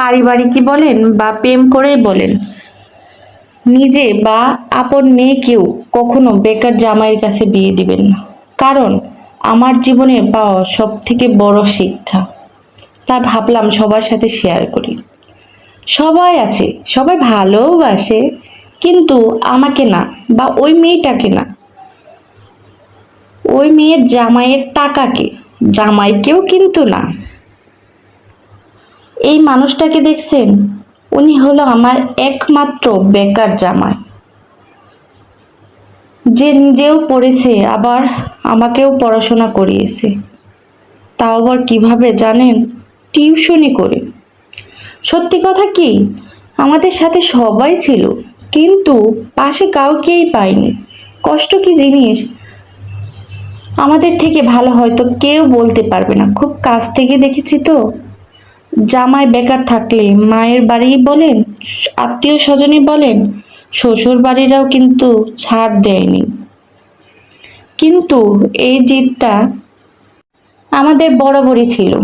পারিবারিকই বলেন বা প্রেম করেই বলেন। নিজে বা আপন মেয়েকেও কখনো বেকার জামাইয়ের কাছে বিয়ে দিবেন না। কারণ আমার জীবনে পাওয়া সব থেকে বড় শিক্ষা। তা ভাবলাম সবার সাথে শেয়ার করি। সবাই আছে, সবাই ভালোবাসে কিন্তু আমাকে না বা ওই মেয়েটাকে না। ওই মেয়ের জামাইয়ের টাকাকে, জামাইকেও কিন্তু না। এই মানুষটাকে দেখছেন? উনি হলো আমার একমাত্র বেকার জামাই। যে নিজেও পড়েছে, আবার আমাকেও পড়াশোনা করিয়েছে। তাও আবার কীভাবে জানেন? টিউশনি করে। সত্যি কথা কি? আমাদের সাথে সবাই ছিল, কিন্তু পাশে কাউকেই পাইনি। কষ্ট কি জিনিস? আমাদের থেকে ভালো হয়তো কেউ বলতে পারবে না। খুব কাছ থেকে দেখেছি তো। জামাই বেকার থাকলে মায়ের বাড়ি বলেন, আত্মীয় স্বজনই বলেন, শ্বশুর বাড়িরাও কিন্তু ছাড় দেয়নি। কিন্তু এই জিতটা আমাদের বরাবরই ছিল।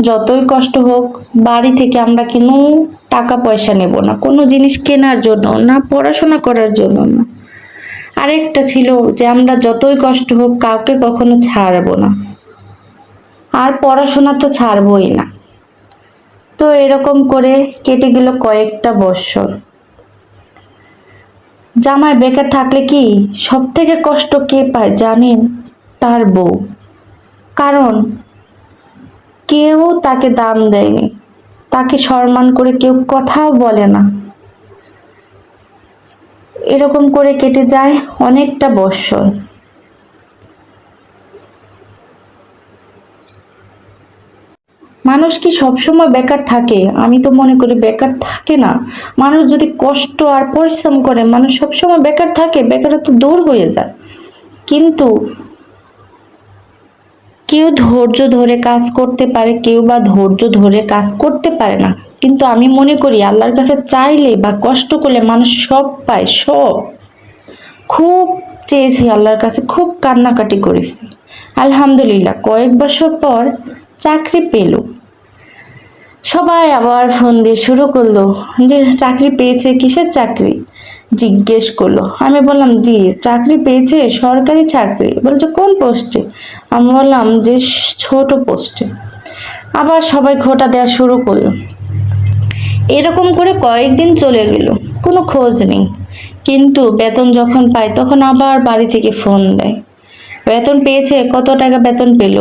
যতই কষ্ট হোক, বাড়ি থেকে আমরা কোনো টাকা পয়সা নেব না, কোনো জিনিস কেনার জন্য না, পড়াশোনা করার জন্য না। আরেকটা ছিল যে আমরা যতই কষ্ট হোক, কাউকে কখনো ছাড়বো না। আর পড়াশোনা তো ছাড়বই না। তো এরকম করে কেটে গেল কয়েকটা বৎসর জামাই বেকার থাকলে কি সব থেকে কষ্ট কে পায় জানেন? তার বউ। কারণ কেউ তাকে দাম দেয়নি। তাকে সম্মান করে কেউ কথাও বলে না। এরকম করে কেটে যায় অনেকটা বৎসর মানুষ কি সবসময় বেকার থাকে? আমি তো মনে করি বেকার থাকে না। মানুষ যদি কষ্ট আর পরিশ্রম করে, মানুষ সবসময় বেকার থাকে, বেকারত্ব দূর হয়ে যায়। কিন্তু কেউ ধৈর্য ধরে কাজ করতে পারে, কেউ বা ধৈর্য ধরে কাজ করতে পারে না। কিন্তু আমি মনে করি আল্লাহর কাছে চাইলে বা কষ্ট করলে মানুষ সব পায়, সব। খুব চেয়েছি আল্লাহর কাছে, খুব কান্নাকাটি করেছি। আলহামদুলিল্লাহ, কয়েক বছর পর চাকরি পেল। সবাই আবার ফোন দিয়ে শুরু করল যে, চাকরি পেয়েছে কিসের চাকরি? জিজ্ঞেস করল। আমি বললাম, জি, চাকরি পেয়েছে সরকারি চাকরি। বলছে, কোন পোস্টে? আমি বললাম, যে ছোট পোস্টে। আবার সবাই ঘোটা দেওয়া শুরু করল। এরকম করে কয়েকদিন চলে গেল, কোনো খোঁজ নেই। কিন্তু বেতন যখন পায়, তখন আবার বাড়ি থেকে ফোন দেয়। বেতন পেয়েছে? কত টাকা বেতন পেল?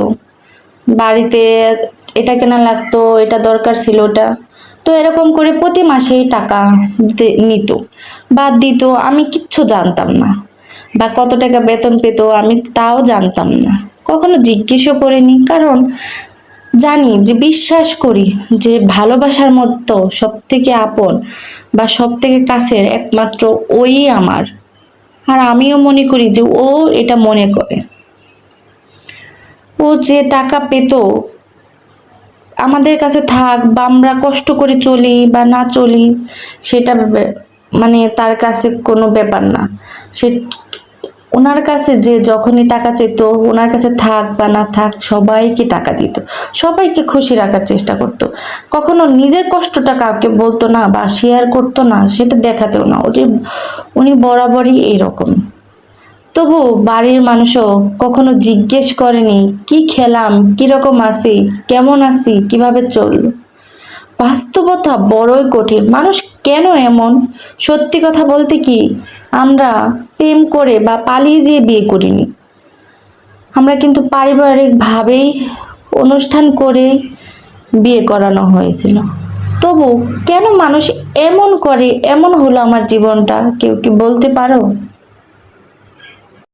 বাড়িতে এটা কেনা লাগতো, এটা দরকার ছিল ওটা। তো এরকম করে প্রতি মাসেই টাকা দিতে- নিত। বাদ দিত, আমি কিচ্ছু জানতাম না। বা কত টাকা বেতন পেতো, আমি তাও জানতাম না। কখনো জিজ্ঞেসও করিনি, কারণ জানি যে বিশ্বাস করি যে ভালোবাসার মতো সব থেকে আপন বা সব থেকে কাছের একমাত্র ওই আমার। আর আমিও মনে করি যে ও এটা মনে করে। ও যে টাকা পেত, আমাদের কাছে থাক বা আমরা কষ্ট করে চলি বা না চলি, সেটা মানে তার কাছে কোনো ব্যাপার না। সে ওনার কাছে যে যখনই টাকা চেত ওনার কাছে থাক বা না থাক, সবাইকে টাকা দিত। সবাইকে খুশি রাখার চেষ্টা করতো। কখনো নিজের কষ্টটা কাউকে বলতো না বা শেয়ার করতো না, সেটা দেখাতেও না। ওটি, উনি বরাবরই এইরকম তবু বাড়ির মানুষও কখনো জিজ্ঞেস করেনি, কি খেলাম? কীরকম আছি? কেমন আছি? কীভাবে চলল? বাস্তবতা বড়ই কঠিন। মানুষ কেন এমন? সত্যি কথা বলতে কি, আমরা প্রেম করে বা পালিয়ে যেয়ে বিয়ে করিনি। আমরা কিন্তু পারিবারিকভাবেই অনুষ্ঠান করে বিয়ে করানো হয়েছিল। তবু কেন মানুষ এমন করে? এমন হলো আমার জীবনটা? কেউ কি বলতে পারো?